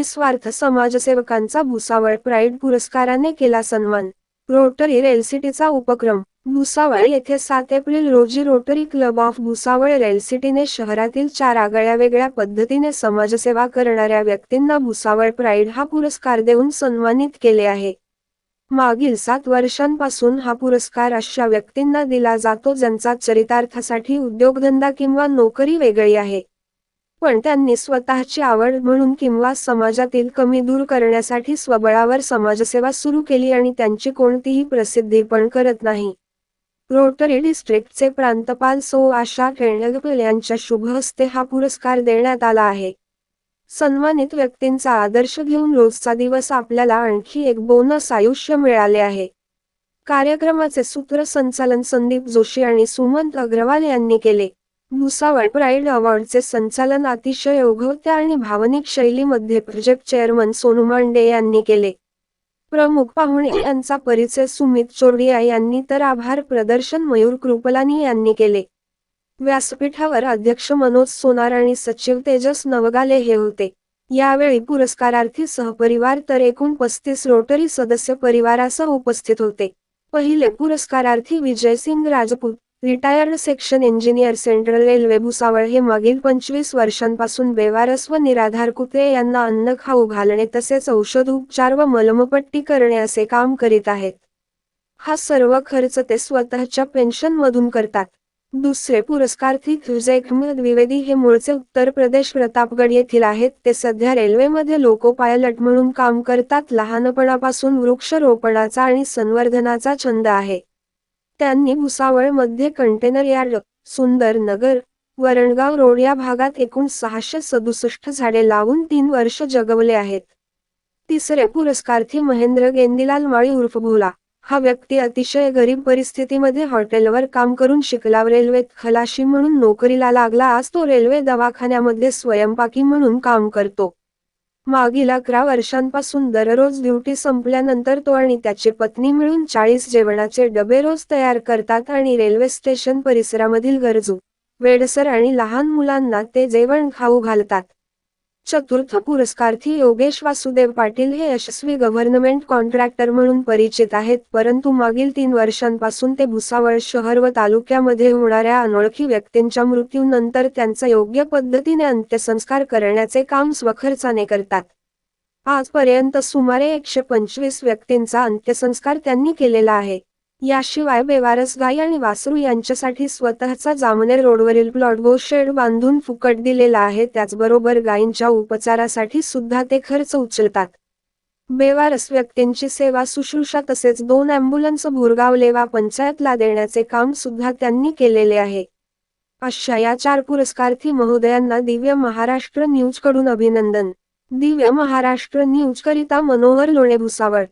निस्वार्थ समाजसेवकांचा भुसावळ प्राईड पुरस्काराने केला सन्मान. रोटरी रेलसिटीचा उपक्रम भुसावळ येथे सात एप्रिल रोजी रोटरी क्लब ऑफ भुसावळ रेलसिटीने शहरातील चार आगळ्या वेगळ्या पद्धतीने समाजसेवा करणाऱ्या व्यक्तींना भुसावळ प्राईड हा पुरस्कार देऊन सन्मानित केले आहे. मागील सात वर्षांपासून हा पुरस्कार अशा व्यक्तींना दिला जातो ज्यांचा चरितार्थासाठी उद्योगधंदा किंवा नोकरी वेगळी आहे. पण त्यांनी स्वतःची आवड म्हणून किंवा समाजातील कमी दूर करण्यासाठी स्वबळावर समाजसेवा सुरू केली आणि त्यांची कोणतीही प्रसिद्धी पण करत नाही. रोटरी डिस्ट्रिक्टचे प्रांतपाल सो आशा केळगपल यांच्या शुभ हस्ते हा पुरस्कार देण्यात आला आहे. सन्मानित व्यक्तींचा आदर्श घेऊन रोजचा दिवस आपल्याला आणखी एक बोनस आयुष्य मिळाले आहे. कार्यक्रमाचे सूत्रसंचालन संदीप जोशी आणि सुमंत अग्रवाल यांनी केले. भुसावळ प्राईड अवॉर्डचे संचालन अतिशय ओघवत्या आणि भावनिक शैलीमध्ये प्रोजेक्ट चेअरमन सोनू मांडे यांनी केले. प्रमुख पाहुणे यांचा परिचय सुमित चोरडिया यांनी तर आभार प्रदर्शन मयूर कृपलानी यांनी केले. व्यासपीठावर अध्यक्ष मनोज सोनार आणि सचिव तेजस नवगाले हे होते. यावेळी पुरस्कारार्थी सहपरिवार तर एकूण पस्तीस रोटरी सदस्य परिवारासह उपस्थित होते. पहिले पुरस्कारार्थी Vijaysingh Rajput retired section engineer central railway Bhusawal हे मागील पंचवीस वर्षांपासून बेवारस व निराधार कुत्रे यांना अन्न खाऊ घालणे तसेच औषध उपचार व मलमपट्टी करणे असे काम करीत आहेत. हा सर्व खर्च ते स्वतःच्या पेन्शन मधून करतात. दुसरे पुरस्कार्थी अहमद द्विवेदी हे मूळचे उत्तर प्रदेश प्रतापगड येथील आहेत. ते सध्या रेल्वेमध्ये लोको पायलट म्हणून काम करतात. लहानपणापासून वृक्षरोपणाचा आणि संवर्धनाचा छंद आहे. त्यांनी भुसावळमध्ये कंटेनर यार्ड सुंदर नगर वरणगाव रोड या भागात एकूण सहाशे सदुसष्ट झाडे लावून तीन वर्ष जगवले आहेत. तिसरे पुरस्कार्थी महेंद्र गेंदीलाल माळी उर्फ भोला. हा व्यक्ती अतिशय गरीब परिस्थितीमध्ये हॉटेलवर काम करून शिकला. रेल्वेत खलाशी म्हणून नोकरीला लागला. आज तो रेल्वे दवाखान्यामध्ये स्वयंपाकी म्हणून काम करतो. मागील अकरा वर्षांपासून दररोज ड्युटी संपल्यानंतर तो आणि त्याची पत्नी मिळून चाळीस जेवणाचे डबे रोज तयार करतात आणि रेल्वे स्टेशन परिसरामधील गरजू वेडसर आणि लहान मुलांना ते जेवण खाऊ घालतात. चतुर्थ पुरस्कार्थी योगेश वासुदेव पाटील हे यशस्वी गव्हर्नमेंट कॉन्ट्रॅक्टर म्हणून परिचित आहेत परंतु मागील तीन वर्षांपासून ते भुसावळ शहर व तालुक्यामध्ये होणाऱ्या अनोळखी व्यक्तींच्या मृत्यूनंतर त्यांचा योग्य पद्धतीने अंत्यसंस्कार करण्याचे काम स्वखर्चाने करतात. आजपर्यंत सुमारे एकशे पंचवीस व्यक्तींचा अंत्यसंस्कार त्यांनी केलेला आहे. याशिवाय बेवारस गाई आणि वासरू यांच्यासाठी स्वतःचा जामनेर रोडवरील प्लॉट शेड बांधून फुकट दिलेला आहे. त्याचबरोबर गायींच्या उपचारासाठी सुद्धा ते खर्च उचलतात. बेवारस व्यक्तींची सेवा शुश्रूषा तसेच दोन अँब्युलन्स भुरगाव लेवा पंचायतला देण्याचे काम सुद्धा त्यांनी केलेले आहे. अशा या चार पुरस्कार्थी महोदयांना दिव्य महाराष्ट्र न्यूजकडून अभिनंदन. दिव्य महाराष्ट्र न्यूज करिता मनोहर लोणे भुसावळ